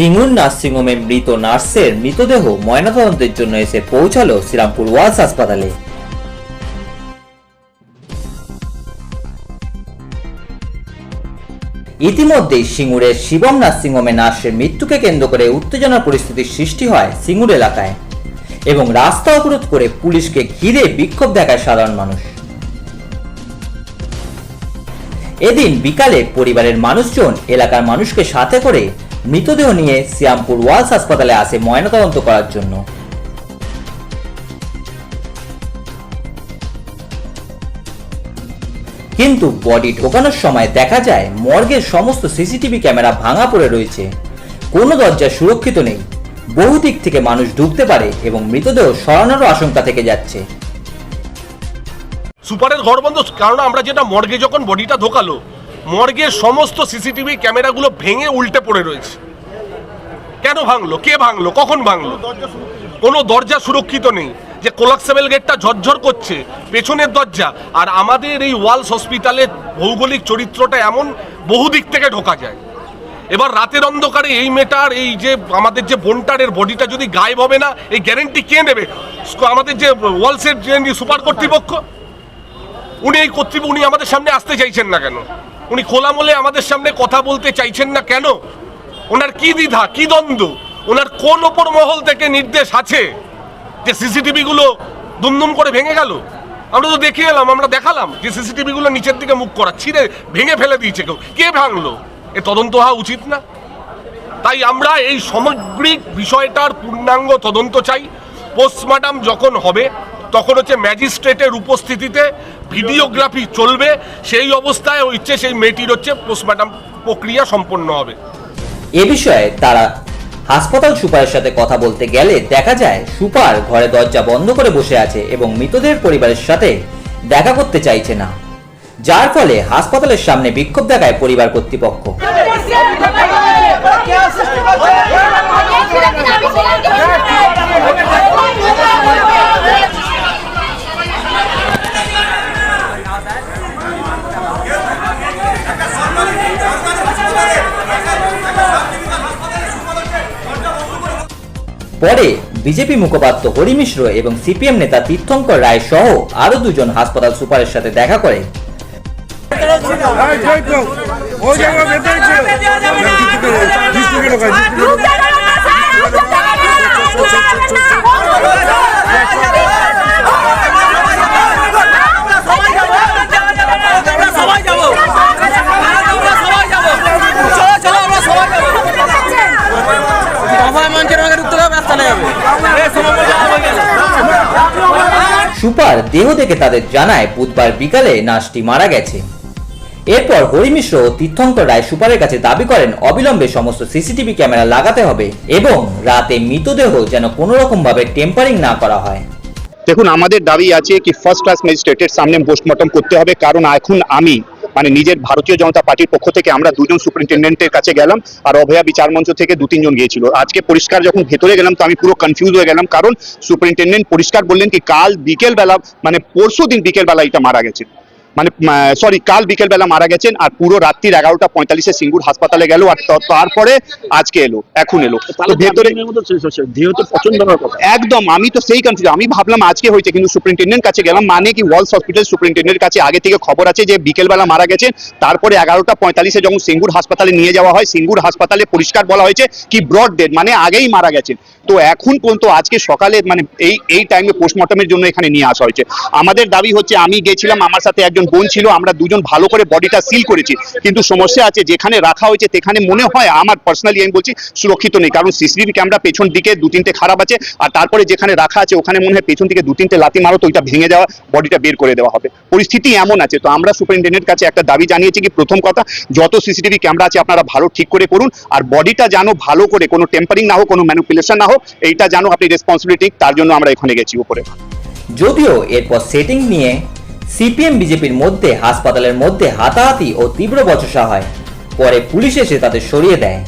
সিঙ্গুর নার্সিংহোমে মৃত নার্সের মৃতদেহ ময়নাতদন্তের জন্য এসে পৌঁছালো শ্রীরামপুর ওয়ালস হাসপাতালে। ইতিমধ্যেই সিঙ্গুরের শিবম নার্সিংহোমে নার্সের মৃত্যুকে কেন্দ্র করে উত্তেজনার পরিস্থিতির সৃষ্টি হয় সিঙ্গুর এলাকায় এবং রাস্তা অবরোধ করে পুলিশকে ঘিরে বিক্ষোভ দেখায় সাধারণ মানুষ। এদিন বিকালে পরিবারের মানুষজন এলাকার মানুষকে সাথে করে মৃতদেহ নিয়ে শ্যামপুর ওয়ালস হাসপাতালে আসে ময়নাতদন্ত করার জন্য। কিন্তু বডি ঢোকানোর সময় দেখা যায় মর্গের সমস্ত সিসিটিভি ক্যামেরা ভাঙা পড়ে রয়েছে। কোনো দরজা সুরক্ষিত নেই। বহু দিক থেকে মানুষ ঢুকতে পারে এবং মৃতদেহ সরানোরও আশঙ্কা থেকে যাচ্ছে। সুপারের ঘর বন্ধ কারণ আমরা যেটা মর্গে যখন বডিটা ঢোকালো মর্গের সমস্ত সিসিটিভি ক্যামেরাগুলো ভেঙে উল্টে পড়ে রয়েছে। কেন ভাঙলো? কে ভাঙলো? কখন ভাঙলো? কোনো দরজা সুরক্ষিত নেই যে কোলাক্সেবল গেটটা ঝরঝর করছে, পেছনের দরজা। আর আমাদের এই ওয়ালস হসপিটালের ভৌগোলিক চরিত্রটা এমন, বহু দিক থেকে ঢোকা যায়। এবার রাতের অন্ধকারে এই মেটার, এই যে আমাদের যে বোনটারের বডিটা যদি গায়েব হবে না, এই গ্যারেন্টি কে নেবে আমাদের যে ওয়ালসের যে সুপার কর্তৃপক্ষ? উনি এই কর্তৃপক্ষ উনি আমাদের সামনে আসতে চাইছেন না কেন? উনি খোলামলে আমাদের সামনে কথা বলতে চাইছেন না কেন? ওনার কি দ্বিধা, কি দ্বন্দ্ব? ওনার কোন ওপর মহল থেকে নির্দেশ আছে যে সিসিটিভি গুলো দুমদুম করে ভেঙে গেল? আমরা তো দেখে এলাম, আমরা দেখালাম যে সিসিটিভি গুলো নিচের দিকে মুখ করা, ছিঁড়ে ভেঙে ফেলে দিয়েছে কেউ। কে ভাঙলো? এ তদন্ত হওয়া উচিত না। তাই আমরা এই সামগ্রিক বিষয়টার পূর্ণাঙ্গ তদন্ত চাই। পোস্টমর্টম যখন হবে, তখন হচ্ছে ম্যাজিস্ট্রেটের উপস্থিতিতে ভিডিওগ্রাফি চলবে সেই অবস্থায় হচ্ছে সেই মেয়েটির হচ্ছে পোস্টমর্টম প্রক্রিয়া সম্পন্ন হবে। এ বিষয়ে তারা হাসপাতাল সুপারের সাথে কথা বলতে গেলে দেখা যায় সুপার ঘরে দরজা বন্ধ করে বসে আছে এবং মৃতদের পরিবারের সাথে দেখা করতে চাইছে না। যার ফলে হাসপাতালের সামনে বিক্ষোভ দেখায় পরিবার কর্তৃপক্ষ। পরে বিজেপি মুখপাত্র হরি মিশ্র এবং সিপিএম নেতা তীর্থঙ্কর রায় সহ আরও দুজন হাসপাতাল সুপারের সাথে দেখা করে ওই জায়গা সুপার দেহ দেখে তাদের জানায় বুধবার বিকালে নার্সটি মারা গেছে। এরপর হরি মিশ্র ও তীর্থঙ্কর রায় সুপারের কাছে দাবি করেন, অবিলম্বে সমস্ত সিসিটিভি ক্যামেরা লাগাতে হবে এবং রাতে মৃতদেহ যেন কোনো রকম ভাবে টেম্পারিং না করা হয়। দেখুন, আমাদের দাবি আছে কি ফার্স্ট ক্লাস ম্যাজিস্ট্রেটের সামনে পোস্টমর্টম করতে হবে। কারণ এখন আমি মানে নিজের ভারতীয় জনতা পার্টির পক্ষ থেকে আমরা দুজন সুপারিনটেন্ডেন্টের কাছে গেলাম আর অভয়া বিচার মঞ্চ থেকে দু তিনজন গিয়েছিল। আজকে পরিষ্কার যখন ভেতরে গেলাম তো আমি পুরো কনফিউজ হয়ে গেলাম, কারণ সুপারিনটেন্ডেন্ট পরিষ্কার বললেন কি কাল বিকেল বেলা মানে পরশু দিন বিকেল বেলা এটা মারা গেছে। মানে সরি কাল বিকেলবেলা মারা গেছেন আর পুরো রাত্রির এগারোটা পঁয়তাল্লিশে সিঙ্গুর হাসপাতালে গেল আর তারপরে আজকে এলো এখন এলো। ভেতরে একদম আমি তো সেই কনফিউজ আমি ভাবলাম আজকে হয়েছে কিন্তু সুপারিনটেন্ডেন্ট কাছে গেলাম মানে কি ওয়ালস হসপিটাল সুপারিনটেন্ডেন্টের কাছে আগে থেকে খবর আছে যে বিকেলবেলা মারা গেছেন তারপরে এগারোটা পঁয়তাল্লিশে যখন সিঙ্গুর হাসপাতালে নিয়ে যাওয়া হয় সিঙ্গুর হাসপাতালে পরিষ্কার বলা হয়েছে কি ব্রড ডেড মানে আগেই মারা গেছেন। তো এখন পর্যন্ত আজকে সকালে মানে এই এই টাইমে পোস্টমর্টমের জন্য এখানে নিয়ে আসা হয়েছে। আমাদের দাবি হচ্ছে আমি গেছিলাম আমার সাথে একজন বোন ছিল, আমরা দুজন ভালো করে বডিটা সিল করেছি। কিন্তু সমস্যা আছে, যেখানে রাখা হয়েছে সেখানে মনে হয় আমার পার্সোনালি আমি বলছি সুরক্ষিত নেই। কারণ সিসিটিভি ক্যামেরা পেছন দিকে দু তিনটে খারাপ আছে, আর তারপরে যেখানে রাখা আছে ওখানে মনে হয় পেছন দিকে দু তিনটে লাতি মারো তো ওইটা ভেঙে দেওয়া বডিটা বের করে দেওয়া হবে। পরিস্থিতি এমন আছে, তো আমরা সুপারিনটেন্ডেন্ট কাছে একটা দাবি জানিয়েছি কি প্রথম কথা, যত সিসিটিভি ক্যামেরা আছে আপনারা ভালো ঠিক করে করুন আর বডিটা যেন ভালো করে, কোনো টেম্পারিং না হোক, কোনো ম্যানুপুলেশন না হোক, এইটা যেন আপনি রেসপন্সিবিলিটি তার জন্য আমরা এখানে গেছি উপরে। যদিও এরপর সেটিং নিয়ে সিপিএম বিজেপির মধ্যে, হাসপাতালের মধ্যে হাতাহাতি ও তীব্র বচসা হয়। পরে পুলিশ এসে তাদের সরিয়ে দেয়।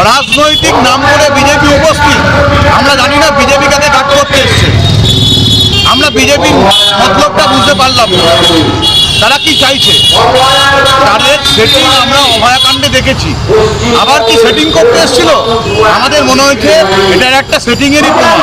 অরাজনৈতিক নাম করে বিজেপি উপস্থিত। আমরা জানি না বিজেপি কাকে কাজ করতে এসছে। আমরা বিজেপির মতলবটা বুঝতে পারলাম তারা কি চাইছে? তাদের সেটিং আমরা অভয়াকাণ্ডে দেখেছি। আবার কি সেটিং করতে এসেছিল? আমাদের মনে হয়েছে এটার একটা সেটিংয়েরই প্রমাণ